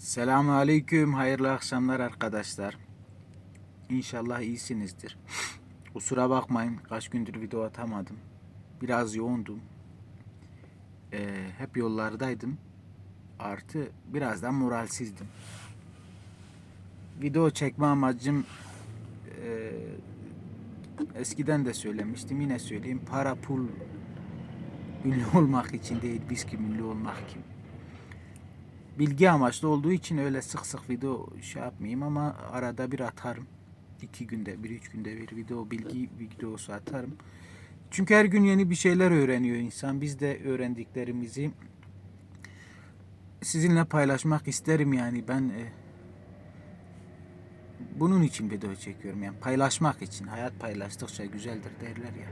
Selamun Aleyküm, hayırlı akşamlar arkadaşlar. İnşallah iyisinizdir. Kusura bakmayın, kaç gündür video atamadım. Biraz yoğundum. Ee, hep yollardaydım. Artı birazdan moralsizdim. Video çekme amacım e, eskiden de söylemiştim, yine söyleyeyim. Para, pul, ünlü olmak için değil, biz kim ünlü olmak kim bilgi amaçlı olduğu için öyle sık sık video şey yapmayayım ama arada bir atarım. iki günde bir, üç günde bir video bilgi videosu atarım. Çünkü her gün yeni bir şeyler öğreniyor insan. Biz de öğrendiklerimizi sizinle paylaşmak isterim yani ben e, bunun için video çekiyorum yani paylaşmak için. Hayat paylaştıkça güzeldir derler ya.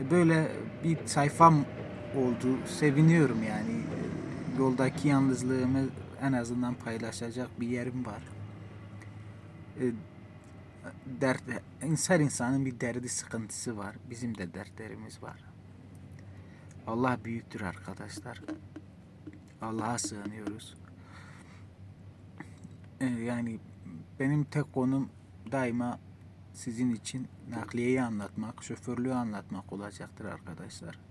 E, Böyle bir sayfam oldu. Seviniyorum yani. Yoldaki yalnızlığımı en azından paylaşacak bir yerim var. E, Dert, her insanın bir derdi sıkıntısı var. Bizim de dertlerimiz var. Allah büyüktür arkadaşlar. Allah'a sığınıyoruz. E, Yani benim tek konum daima sizin için nakliyeyi anlatmak, şoförlüğü anlatmak olacaktır arkadaşlar.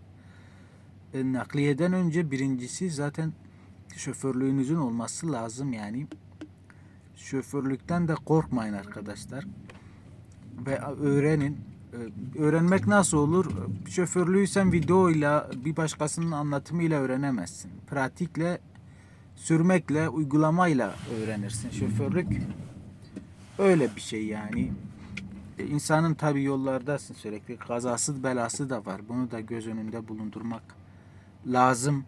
E, nakliyeden önce birincisi zaten şoförlüğünüzün olması lazım yani. Şoförlükten de korkmayın arkadaşlar. Ve öğrenin. E, Öğrenmek nasıl olur? Şoförlüğü sen videoyla bir başkasının anlatımıyla öğrenemezsin. Pratikle, sürmekle, uygulamayla öğrenirsin. Şoförlük öyle bir şey yani. E, İnsanın tabi yollardasın sürekli. Kazası belası da var. Bunu da göz önünde bulundurmak lazım.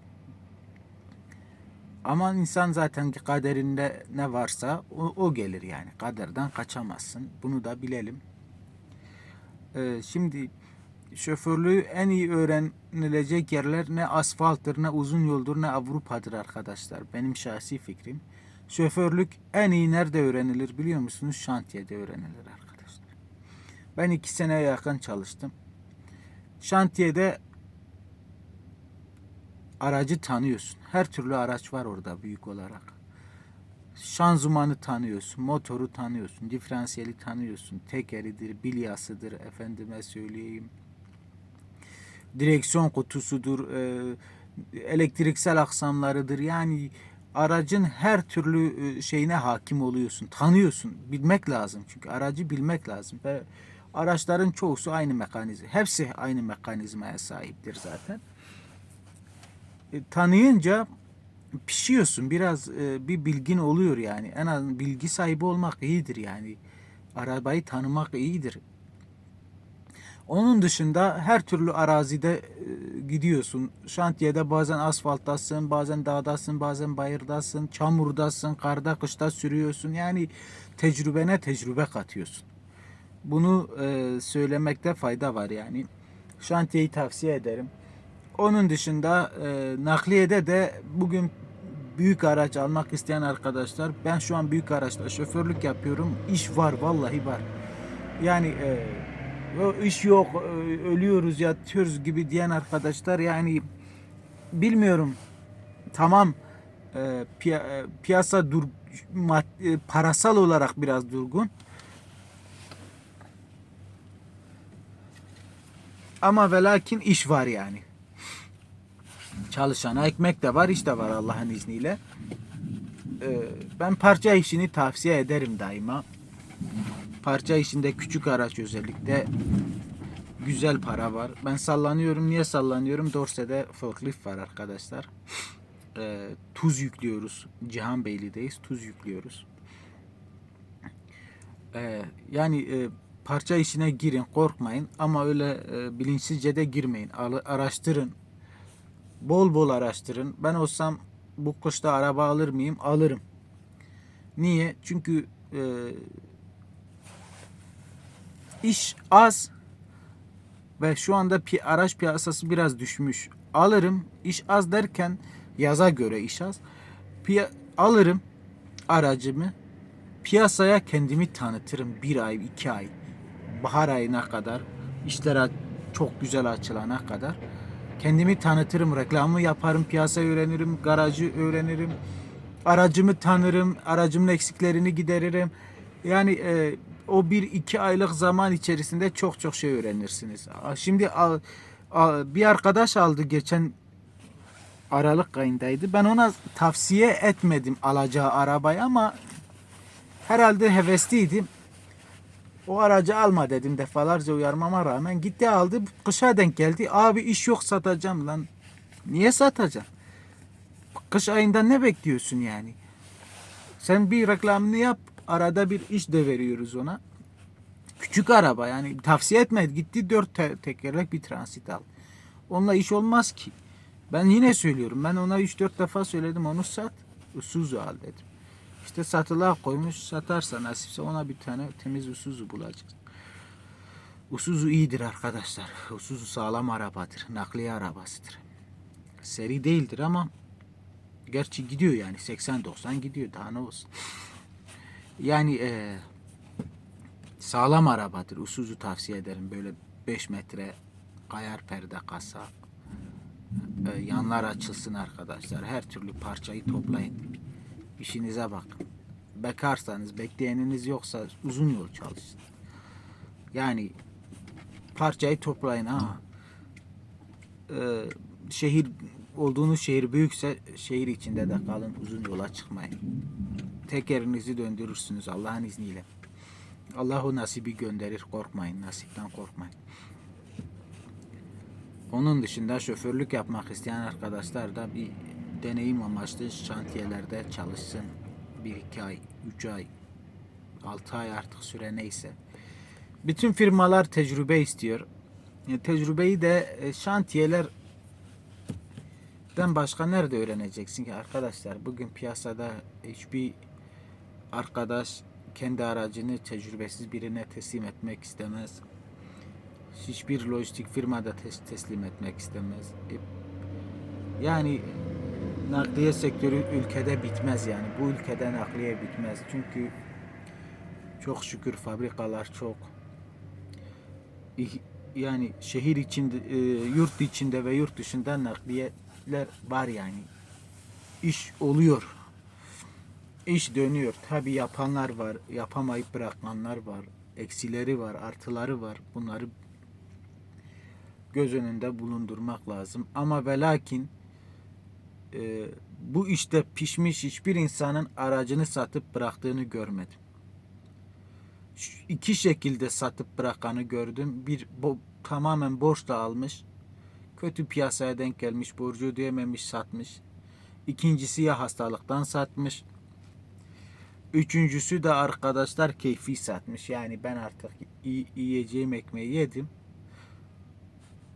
Ama insan zaten kaderinde ne varsa o, o gelir yani. Kaderden kaçamazsın. Bunu da bilelim. Ee, şimdi şoförlüğü en iyi öğrenilecek yerler ne asfalttır, ne uzun yoldur, ne Avrupa'dır arkadaşlar. Benim şahsi fikrim. Şoförlük en iyi nerede öğrenilir biliyor musunuz? Şantiyede öğrenilir arkadaşlar. Ben iki seneye yakın çalıştım. Şantiyede aracı tanıyorsun. Her türlü araç var orada büyük olarak. Şanzımanı tanıyorsun, motoru tanıyorsun, diferansiyeli tanıyorsun, tekeridir, bilyasıdır, efendime söyleyeyim. Direksiyon kutusudur, e, elektriksel aksamlarıdır. Yani aracın her türlü e, şeyine hakim oluyorsun, tanıyorsun. Bilmek lazım çünkü aracı bilmek lazım ve araçların çoğusu aynı mekanizma, hepsi aynı mekanizmaya sahiptir zaten e, tanıyınca pişiyorsun. Biraz e, bir bilgin oluyor yani. En az bilgi sahibi olmak iyidir yani. Arabayı tanımak iyidir. Onun dışında her türlü arazide e, gidiyorsun. Şantiyede bazen asfalttasın, bazen dağdasın, bazen bayırdasın, çamurdasın, karda kışta sürüyorsun. Yani tecrübene tecrübe katıyorsun. Bunu e, söylemekte fayda var yani. Şantiyeyi tavsiye ederim. Onun dışında e, nakliyede de bugün büyük araç almak isteyen arkadaşlar ben şu an büyük araçla şoförlük yapıyorum. İş var vallahi var. Yani e, iş yok e, ölüyoruz yatıyoruz gibi diyen arkadaşlar yani bilmiyorum tamam e, piya- e, piyasa dur mad- e, parasal olarak biraz durgun. Ama ve lakin iş var yani. Çalışana ekmek de var, iş de var Allah'ın izniyle. Ee, ben parça işini tavsiye ederim daima. Parça işinde küçük araç özellikle güzel para var. Ben sallanıyorum. Niye sallanıyorum? Dorse'de forklift var arkadaşlar. Ee, tuz yüklüyoruz. Cihan Beyli'deyiz. Tuz yüklüyoruz. Ee, yani e, parça işine girin, korkmayın ama öyle e, bilinçsizce de girmeyin. Araştırın. Bol bol araştırın. Ben olsam bu kışta araba alır mıyım? Alırım. Niye? Çünkü e, iş az ve şu anda pi- araç piyasası biraz düşmüş. Alırım. İş az derken yaza göre iş az. Piya- alırım aracımı. Piyasaya kendimi tanıtırım bir ay, iki ay. Bahar ayına kadar işler çok güzel açılana kadar kendimi tanıtırım, reklamı yaparım, piyasayı öğrenirim, garajı öğrenirim. aracımı tanırım, aracımın eksiklerini gideririm. Yani e, o bir iki aylık zaman içerisinde çok çok şey öğrenirsiniz. Şimdi al- al- bir arkadaş aldı geçen Aralık ayındaydı. Ben ona tavsiye etmedim alacağı arabayı ama herhalde hevesliydim. O aracı alma dedim defalarca uyarmama rağmen. Gitti aldı. Kışa denk geldi. Abi iş yok satacağım lan. Niye satacağım? Kış ayında ne bekliyorsun yani? Sen bir reklamını yap. Arada bir iş de veriyoruz ona. Küçük araba yani tavsiye etmedi. Gitti dört te- tekerlek bir transit al. Onunla iş olmaz ki. Ben yine söylüyorum. Ben ona 3-4 defa söyledim onu sat. Usuzu al dedim. İşte satılığa koymuş. Satarsa nasipse ona bir tane temiz Usuzu bulacağız. Usuzu iyidir arkadaşlar. Usuzu sağlam arabadır. Nakliye arabasıdır. Seri değildir ama gerçi gidiyor yani 80-90 gidiyor daha ne olsun. Yani eee sağlam arabadır. Usuzu tavsiye ederim. Böyle 5 metre kayar perde kasa. E, yanlar açılsın arkadaşlar. Her türlü parçayı toplayın. İşinize bakın. Bekarsanız, bekleyeniniz yoksa uzun yol çalışın. Yani parçayı toplayın ha. E, şehir olduğunuz şehir büyükse şehir içinde de kalın. Uzun yola çıkmayın. Tekerinizi döndürürsünüz Allah'ın izniyle. Allah o nasibi gönderir. Korkmayın. Nasipten korkmayın. Onun dışında şoförlük yapmak isteyen arkadaşlar da bir deneyim amaçlı şantiyelerde çalışsın. Bir iki ay, üç ay, altı ay artık süre neyse. Bütün firmalar tecrübe istiyor. E, tecrübeyi de e, şantiyelerden başka nerede öğreneceksin ki arkadaşlar? Bugün piyasada hiçbir arkadaş kendi aracını tecrübesiz birine teslim etmek istemez. Hiçbir lojistik firmada tes- teslim etmek istemez. E, Yani nakliye sektörü ülkede bitmez yani. Bu ülkede nakliye bitmez. Çünkü çok şükür fabrikalar çok. Yani şehir içinde, e, yurt içinde ve yurt dışında nakliyeler var yani. İş oluyor. İş dönüyor. Tabi yapanlar var, yapamayıp bırakanlar var. Eksileri var, artıları var. Bunları göz önünde bulundurmak lazım. Ama ve lakin e, bu işte pişmiş hiçbir insanın aracını satıp bıraktığını görmedim. Şu iki şekilde satıp bırakanı gördüm. Bir bo- tamamen borçla almış. Kötü piyasaya denk gelmiş, borcu ödeyememiş, satmış. İkincisi ya hastalıktan satmış. Üçüncüsü de arkadaşlar keyfi satmış. Yani ben artık yiyeceğim ekmeği yedim.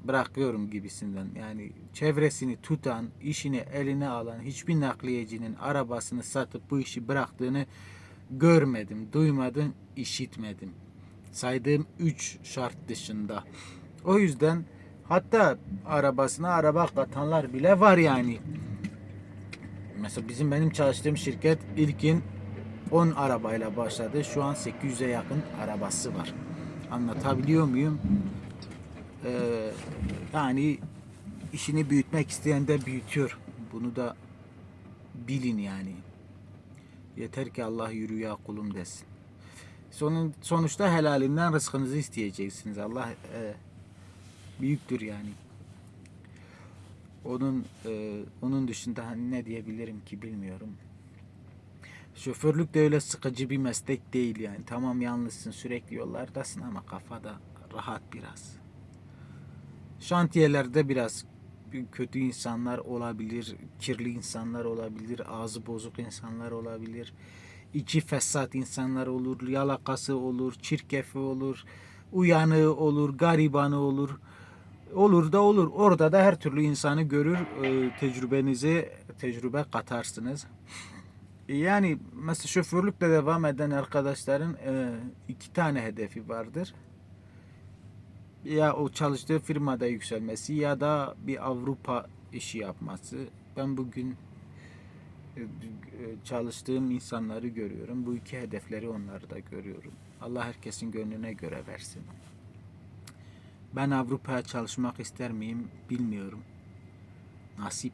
Bırakıyorum gibisinden. Yani çevresini tutan, işini eline alan hiçbir nakliyecinin arabasını satıp bu işi bıraktığını görmedim, duymadım, işitmedim. Saydığım üç şart dışında. O yüzden hatta arabasına araba katanlar bile var yani. Mesela bizim benim çalıştığım şirket ilkin 10 arabayla başladı. Şu an 800'e yakın arabası var. Anlatabiliyor muyum? Ee, yani işini büyütmek isteyen de büyütüyor. Bunu da bilin yani. Yeter ki Allah yürü ya kulum desin. Sonun, sonuçta helalinden rızkınızı isteyeceksiniz. Allah e, büyüktür yani. Onun e, onun dışında hani ne diyebilirim ki bilmiyorum. Şoförlük de öyle sıkıcı bir meslek değil yani. Tamam yalnızsın sürekli yollardasın ama kafada rahat biraz. Şantiyelerde biraz kötü insanlar olabilir, kirli insanlar olabilir, ağzı bozuk insanlar olabilir, içi fesat insanlar olur, yalakası olur, çirkefi olur, uyanığı olur, garibanı olur. Olur da olur. Orada da her türlü insanı görür, e, tecrübenizi tecrübe katarsınız. Yani mesela şoförlükle devam eden arkadaşların e, iki tane hedefi vardır. Ya o çalıştığı firmada yükselmesi ya da bir Avrupa işi yapması. Ben bugün e, e, çalıştığım insanları görüyorum. Bu iki hedefleri onlarda görüyorum. Allah herkesin gönlüne göre versin. Ben Avrupa'ya çalışmak ister miyim bilmiyorum. Nasip.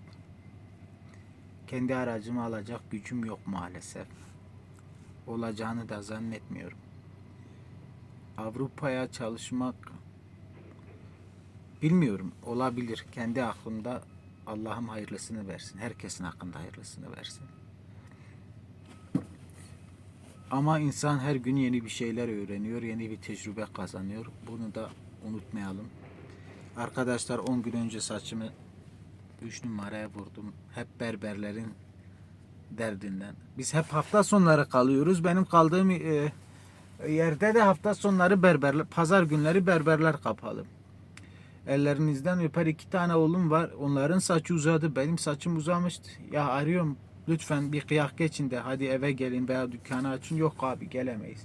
kendi aracımı alacak gücüm yok maalesef. Olacağını da zannetmiyorum. Avrupa'ya çalışmak bilmiyorum olabilir. Kendi aklımda Allah'ım hayırlısını versin. Herkesin hakkında hayırlısını versin. Ama insan her gün yeni bir şeyler öğreniyor, yeni bir tecrübe kazanıyor. Bunu da unutmayalım. Arkadaşlar 10 gün önce saçımı 3 numaraya vurdum. Hep berberlerin derdinden. Biz hep hafta sonları kalıyoruz. Benim kaldığım e, yerde de hafta sonları berberler, pazar günleri berberler kapalı. Ellerinizden öper iki tane oğlum var. Onların saçı uzadı. Benim saçım uzamıştı. Ya arıyorum lütfen bir kıyak geçin de hadi eve gelin veya dükkanı açın. Yok abi gelemeyiz.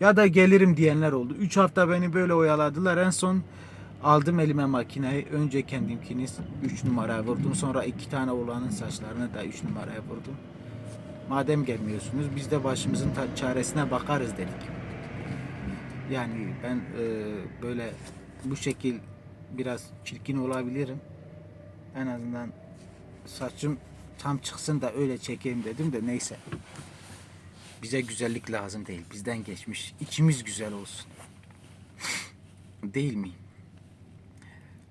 Ya da gelirim diyenler oldu. 3 hafta beni böyle oyaladılar. En son aldım elime makineyi. Önce kendimkini 3 numaraya vurdum. Sonra iki tane oğlanın saçlarını da 3 numaraya vurdum. Madem gelmiyorsunuz biz de başımızın çaresine bakarız dedik. Yani ben e, böyle bu şekil biraz çirkin olabilirim. En azından saçım tam çıksın da öyle çekeyim dedim de neyse. Bize güzellik lazım değil. Bizden geçmiş. İçimiz güzel olsun. Değil mi?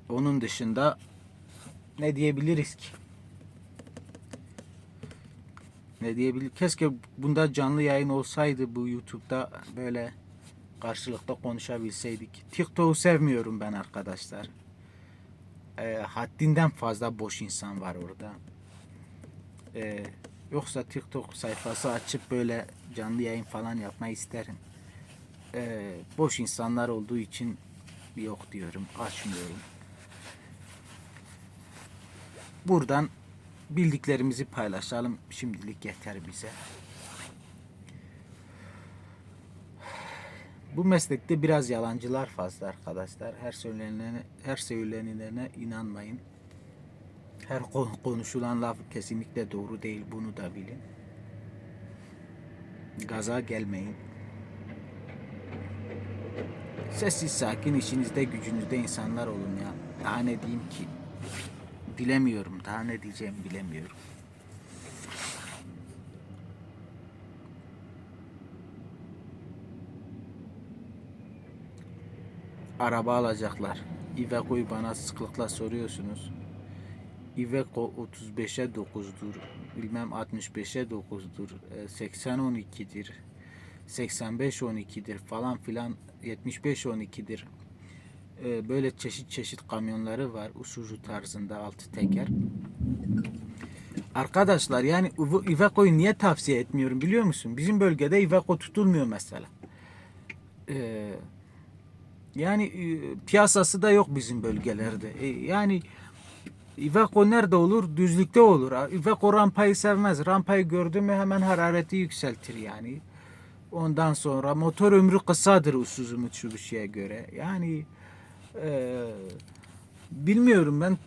Onun dışında ne diyebiliriz ki? Ne diyebilir? Keşke bunda canlı yayın olsaydı bu YouTube'da böyle karşılıklı konuşabilseydik. TikTok'u sevmiyorum ben arkadaşlar. Ee, haddinden fazla boş insan var orada. Ee, yoksa TikTok sayfası açıp böyle canlı yayın falan yapmayı isterim. Ee, boş insanlar olduğu için yok diyorum, açmıyorum. Buradan bildiklerimizi paylaşalım. Şimdilik yeter bize. Bu meslekte biraz yalancılar fazla arkadaşlar. Her söylenene, her söylenilene inanmayın. Her ko- konuşulan laf kesinlikle doğru değil. Bunu da bilin. Gaza gelmeyin. Sessiz sakin işinizde gücünüzde insanlar olun ya. Daha ne diyeyim ki? Bilemiyorum. Daha ne diyeceğimi bilemiyorum. Araba alacaklar. Iveco'yu bana sıklıkla soruyorsunuz. Iveco 35'e 9'dur. Bilmem 65'e 9'dur. 80 12'dir. 85 12'dir falan filan 75 12'dir. Ee, Böyle çeşit çeşit kamyonları var. Usuzu tarzında altı teker. Arkadaşlar yani Ive- Iveco'yu niye tavsiye etmiyorum biliyor musun? Bizim bölgede Iveco tutulmuyor mesela. Ee, yani e, piyasası da yok bizim bölgelerde. E, yani Iveco nerede olur? Düzlükte olur. Iveco rampayı sevmez. Rampayı gördü mü hemen harareti yükseltir yani. Ondan sonra motor ömrü kısadır Isuzu Mitsubishi'ye göre. Yani e, bilmiyorum ben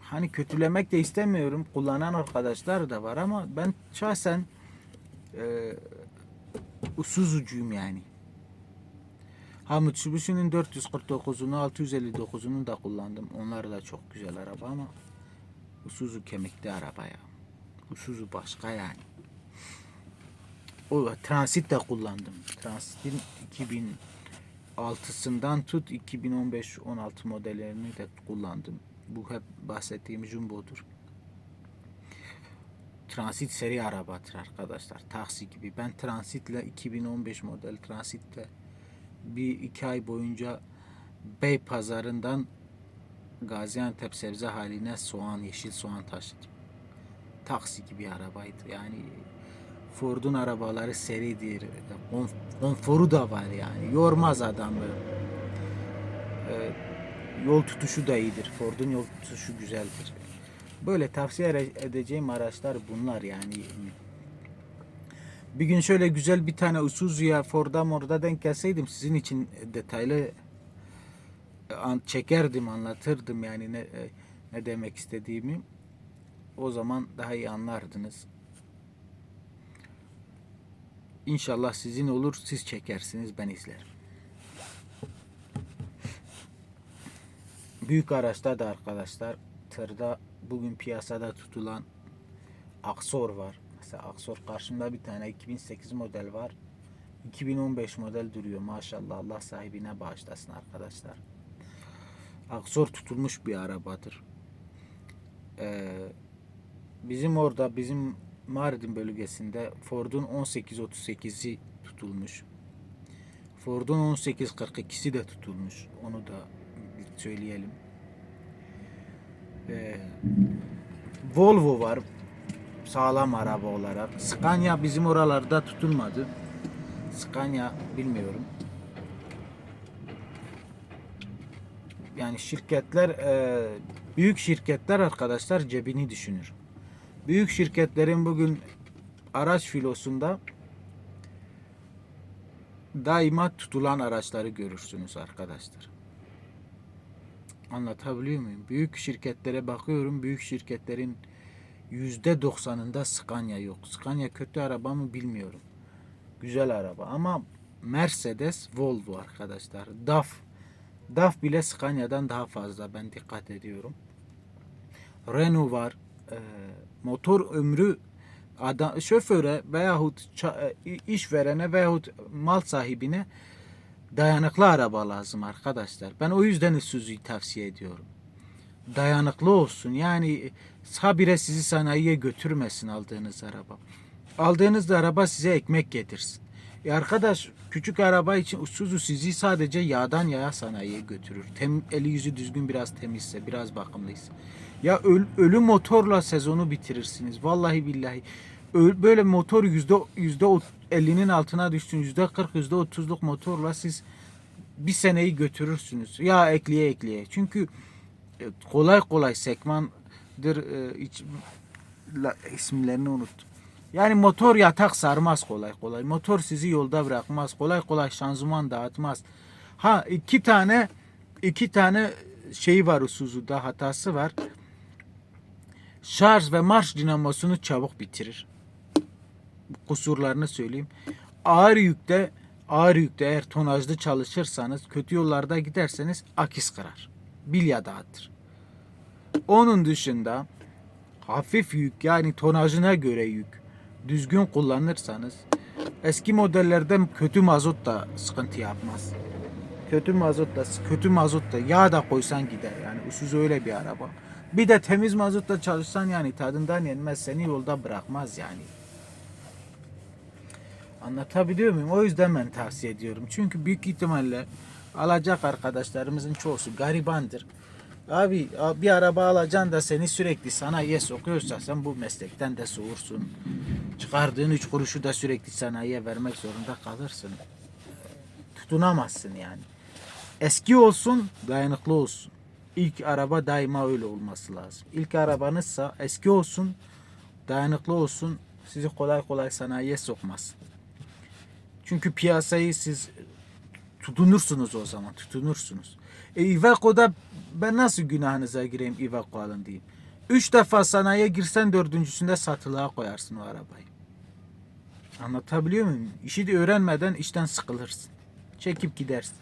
hani kötülemek de istemiyorum. Kullanan arkadaşlar da var ama ben şahsen e, Isuzu'cuyum yani. Ha Mitsubishi'nin 449'unu 659'unu da kullandım. Onlar da çok güzel araba ama Isuzu kemikli araba ya. Isuzu başka yani. O transit de kullandım. Transitin 2006'sından tut 2015-16 modellerini de kullandım. Bu hep bahsettiğim Jumbo'dur. Transit seri arabadır arkadaşlar. Taksi gibi. Ben Transit'le 2015 model Transit'le bir iki ay boyunca Bey pazarından Gaziantep sebze haline soğan, yeşil soğan taşıdım. Taksi gibi arabaydı. Yani Ford'un arabaları seridir. Konf- Konforu da var yani. Yormaz adamı. Ee, yol tutuşu da iyidir. Ford'un yol tutuşu güzeldir. Böyle tavsiye ede- edeceğim araçlar bunlar yani. Bir gün şöyle güzel bir tane Isuzu'ya Ford'a morda denk gelseydim sizin için detaylı an- çekerdim, anlatırdım yani ne e, ne demek istediğimi. O zaman daha iyi anlardınız. İnşallah sizin olur, siz çekersiniz, ben izlerim. Büyük araçta da arkadaşlar, tırda bugün piyasada tutulan Aksor var. Mesela Aksor karşımda bir tane 2008 model var. 2015 model duruyor maşallah Allah sahibine bağışlasın arkadaşlar. Aksor tutulmuş bir arabadır. Ee, bizim orada bizim Mardin bölgesinde Ford'un 1838'i tutulmuş. Ford'un 1842'si de tutulmuş. Onu da söyleyelim. Ee, Volvo var sağlam araba olarak. Scania bizim oralarda tutulmadı. Scania bilmiyorum. Yani şirketler e, büyük şirketler arkadaşlar cebini düşünür. Büyük şirketlerin bugün araç filosunda daima tutulan araçları görürsünüz arkadaşlar. Anlatabiliyor muyum? Büyük şirketlere bakıyorum. Büyük şirketlerin yüzde doksanında Scania yok. Scania kötü araba mı bilmiyorum. Güzel araba ama Mercedes, Volvo arkadaşlar. DAF. DAF bile Scania'dan daha fazla ben dikkat ediyorum. Renault var. Ee, motor ömrü adam, şoföre veyahut e, işverene veyahut mal sahibine dayanıklı araba lazım arkadaşlar. Ben o yüzden Isuzu'yu tavsiye ediyorum. Dayanıklı olsun. Yani habire sizi sanayiye götürmesin aldığınız araba. Aldığınız araba size ekmek getirsin. E arkadaş küçük araba için Isuzu sizi sadece yağdan yağa sanayiye götürür. Tem, eli yüzü düzgün biraz temizse, biraz bakımlıysa. Ya öl, ölü motorla sezonu bitirirsiniz. Vallahi billahi. Ö- böyle motor yüzde yüzde o- 50'nin altına düştün. Yüzde 40, yüzde 30'luk motorla siz bir seneyi götürürsünüz. Ya ekleye ekleye. Çünkü kolay kolay sekmandır e, iç, la, isimlerini unuttum. Yani motor yatak sarmaz kolay kolay. Motor sizi yolda bırakmaz. Kolay kolay şanzıman dağıtmaz. Ha iki tane iki tane şeyi var Isuzu'da hatası var. Şarj ve marş dinamosunu çabuk bitirir. Kusurlarını söyleyeyim. Ağır yükte ağır yükte eğer tonajlı çalışırsanız kötü yollarda giderseniz akis kırar. Bilya dağıtır. Onun dışında hafif yük yani tonajına göre yük düzgün kullanırsanız eski modellerden kötü mazot da sıkıntı yapmaz. Kötü mazot da kötü mazot da yağ da koysan gider yani Isuzu öyle bir araba. Bir de temiz mazotla çalışsan yani tadından yenmez seni yolda bırakmaz yani. Anlatabiliyor muyum? O yüzden ben tavsiye ediyorum. Çünkü büyük ihtimalle alacak arkadaşlarımızın çoğusu garibandır. Abi bir araba alacaksın da seni sürekli sanayiye sokuyorsa sen bu meslekten de soğursun. Çıkardığın üç kuruşu da sürekli sanayiye vermek zorunda kalırsın. Tutunamazsın yani. Eski olsun, dayanıklı olsun. İlk araba daima öyle olması lazım. İlk arabanızsa eski olsun, dayanıklı olsun, sizi kolay kolay sanayiye sokmaz. Çünkü piyasayı siz tutunursunuz o zaman, tutunursunuz. E Iveco'da ben nasıl günahınıza gireyim Iveco alın diyeyim. Üç defa sanayiye girsen dördüncüsünde satılığa koyarsın o arabayı. Anlatabiliyor muyum? İşi de öğrenmeden işten sıkılırsın. Çekip gidersin.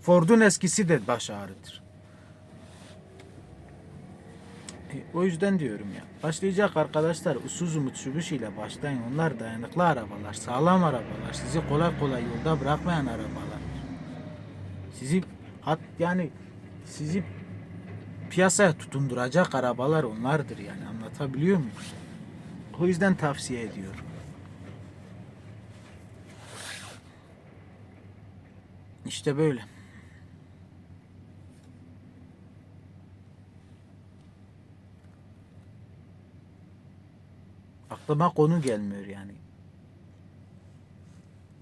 Ford'un eskisi de baş ağrıdır. E, o yüzden diyorum ya. Başlayacak arkadaşlar Isuzu Mitsubishi ile başlayın. Onlar dayanıklı arabalar, sağlam arabalar. Sizi kolay kolay yolda bırakmayan arabalar. Sizi hat yani sizi piyasaya tutunduracak arabalar onlardır yani anlatabiliyor muyum? O yüzden tavsiye ediyorum. İşte böyle. Aklıma konu gelmiyor yani.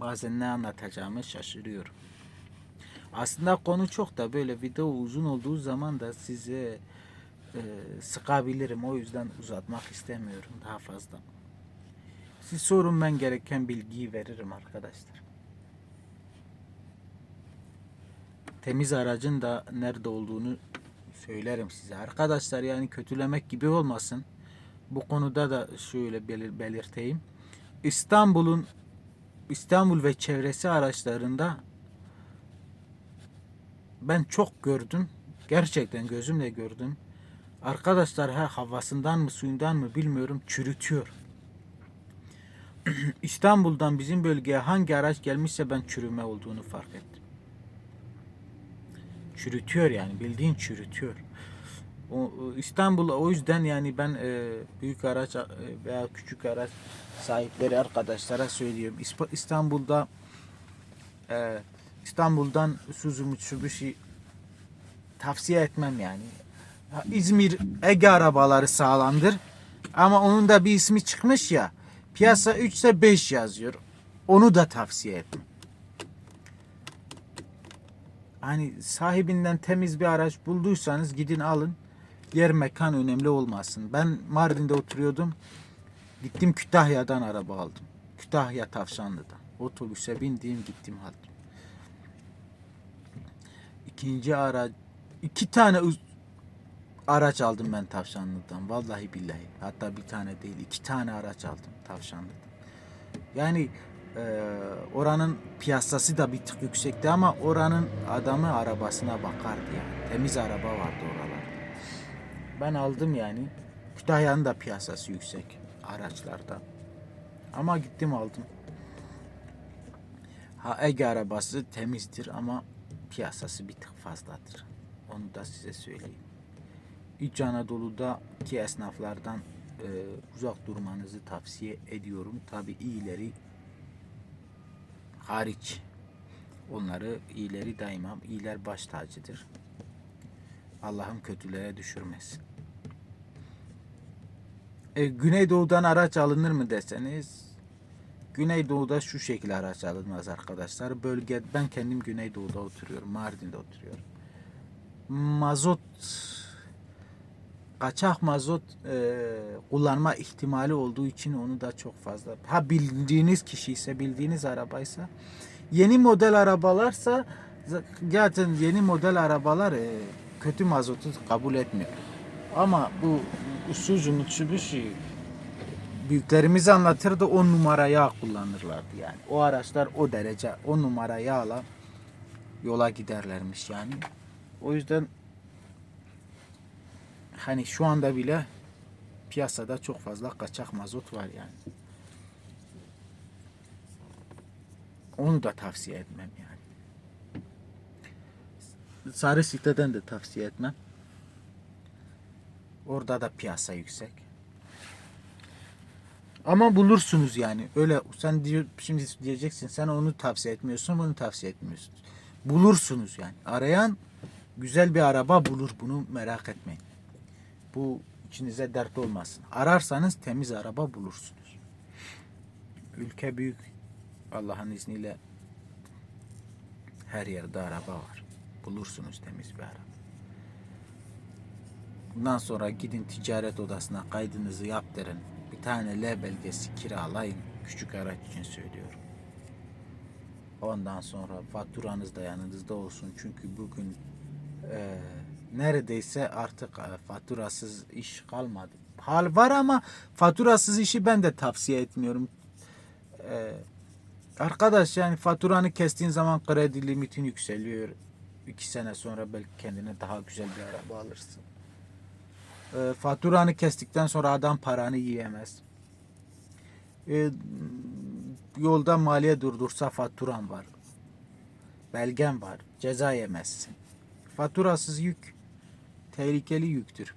Bazen ne anlatacağımı şaşırıyorum. Aslında konu çok da böyle video uzun olduğu zaman da size e, sıkabilirim. O yüzden uzatmak istemiyorum daha fazla. Siz sorun ben gereken bilgiyi veririm arkadaşlar. Temiz aracın da nerede olduğunu söylerim size. Arkadaşlar yani kötülemek gibi olmasın. Bu konuda da şöyle belir- belirteyim. İstanbul'un İstanbul ve çevresi araçlarında ben çok gördüm. Gerçekten gözümle gördüm. Arkadaşlar her havasından mı suyundan mı bilmiyorum çürütüyor. İstanbul'dan bizim bölgeye hangi araç gelmişse ben çürüme olduğunu fark ettim. Çürütüyor yani bildiğin çürütüyor. O, İstanbul'a o yüzden yani ben e, büyük araç e, veya küçük araç sahipleri arkadaşlara söylüyorum. İstanbul'da e, İstanbul'dan Suzuki Mitsubishi tavsiye etmem yani. İzmir Ege arabaları sağlamdır. Ama onun da bir ismi çıkmış ya. Piyasa 3 ise 5 yazıyor. Onu da tavsiye etmem. Hani sahibinden temiz bir araç bulduysanız gidin alın. Yer mekan önemli olmasın. Ben Mardin'de oturuyordum. Gittim Kütahya'dan araba aldım. Kütahya Tavşanlı'dan. Otobüse bindim gittim aldım. İkinci araç iki tane araç aldım ben Tavşanlı'dan. Vallahi billahi. Hatta bir tane değil iki tane araç aldım Tavşanlı'dan. Yani e, oranın piyasası da bir tık yüksekti ama oranın adamı arabasına bakardı yani. Temiz araba vardı oralarda. Ben aldım yani. Kütahya'nın da piyasası yüksek araçlarda. Ama gittim aldım. Ha Ege arabası temizdir ama piyasası bir tık fazladır. Onu da size söyleyeyim. İç Anadolu'daki esnaflardan e, uzak durmanızı tavsiye ediyorum. Tabi iyileri hariç. Onları iyileri daima iyiler baş tacıdır. Allah'ım kötülere düşürmesin. E, Güneydoğu'dan araç alınır mı deseniz Güneydoğu'da şu şekilde araç alınmaz arkadaşlar. Bölge ben kendim Güneydoğu'da oturuyorum. Mardin'de oturuyorum. Mazot kaçak mazot e, kullanma ihtimali olduğu için onu da çok fazla. Ha bildiğiniz kişi ise bildiğiniz arabaysa yeni model arabalarsa zaten yeni model arabalar e, kötü mazotu kabul etmiyor. Ama bu Isuzu Mitsubishi büyüklerimiz anlatırdı 10 numara yağ kullanırlardı yani. O araçlar o derece 10 numara yağla yola giderlermiş yani. O yüzden hani şu anda bile piyasada çok fazla kaçak mazot var yani. Onu da tavsiye etmem yani. Sarı siteden de tavsiye etmem. Orada da piyasa yüksek. Ama bulursunuz yani. Öyle sen diyor, şimdi diyeceksin sen onu tavsiye etmiyorsun, bunu tavsiye etmiyorsun. Bulursunuz yani. Arayan güzel bir araba bulur. Bunu merak etmeyin. Bu içinize dert olmasın. Ararsanız temiz araba bulursunuz. Ülke büyük. Allah'ın izniyle her yerde araba var. Bulursunuz temiz bir araba. Bundan sonra gidin ticaret odasına kaydınızı yaptırın. Bir tane L belgesi kiralayın. Küçük araç için söylüyorum. Ondan sonra faturanız da yanınızda olsun. Çünkü bugün e, neredeyse artık e, faturasız iş kalmadı. Hal var ama faturasız işi ben de tavsiye etmiyorum. E, arkadaş yani faturanı kestiğin zaman kredi limitin yükseliyor. İki sene sonra belki kendine daha güzel bir araba alırsın. E, faturanı kestikten sonra adam paranı yiyemez. E, yolda maliye durdursa faturan var. Belgen var. Ceza yemezsin. Faturasız yük tehlikeli yüktür.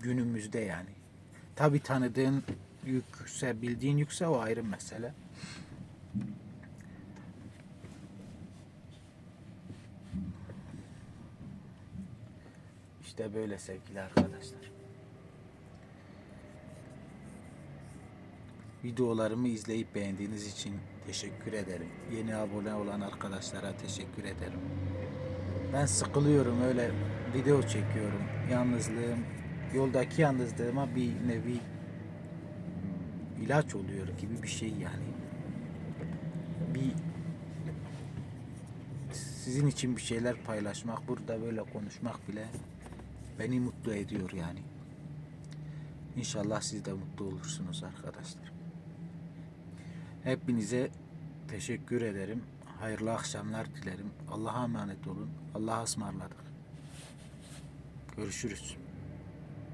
Günümüzde yani. Tabi tanıdığın yükse, bildiğin yükse o ayrı mesele. İşte böyle sevgili arkadaşlar. Videolarımı izleyip beğendiğiniz için teşekkür ederim. Yeni abone olan arkadaşlara teşekkür ederim. Ben sıkılıyorum öyle video çekiyorum. Yalnızlığım, yoldaki yalnızlığıma bir nevi hmm, ilaç oluyor gibi bir şey yani. Bir sizin için bir şeyler paylaşmak, burada böyle konuşmak bile beni mutlu ediyor yani. İnşallah siz de mutlu olursunuz arkadaşlar. Hepinize teşekkür ederim. Hayırlı akşamlar dilerim. Allah'a emanet olun. Allah'a ısmarladık. Görüşürüz.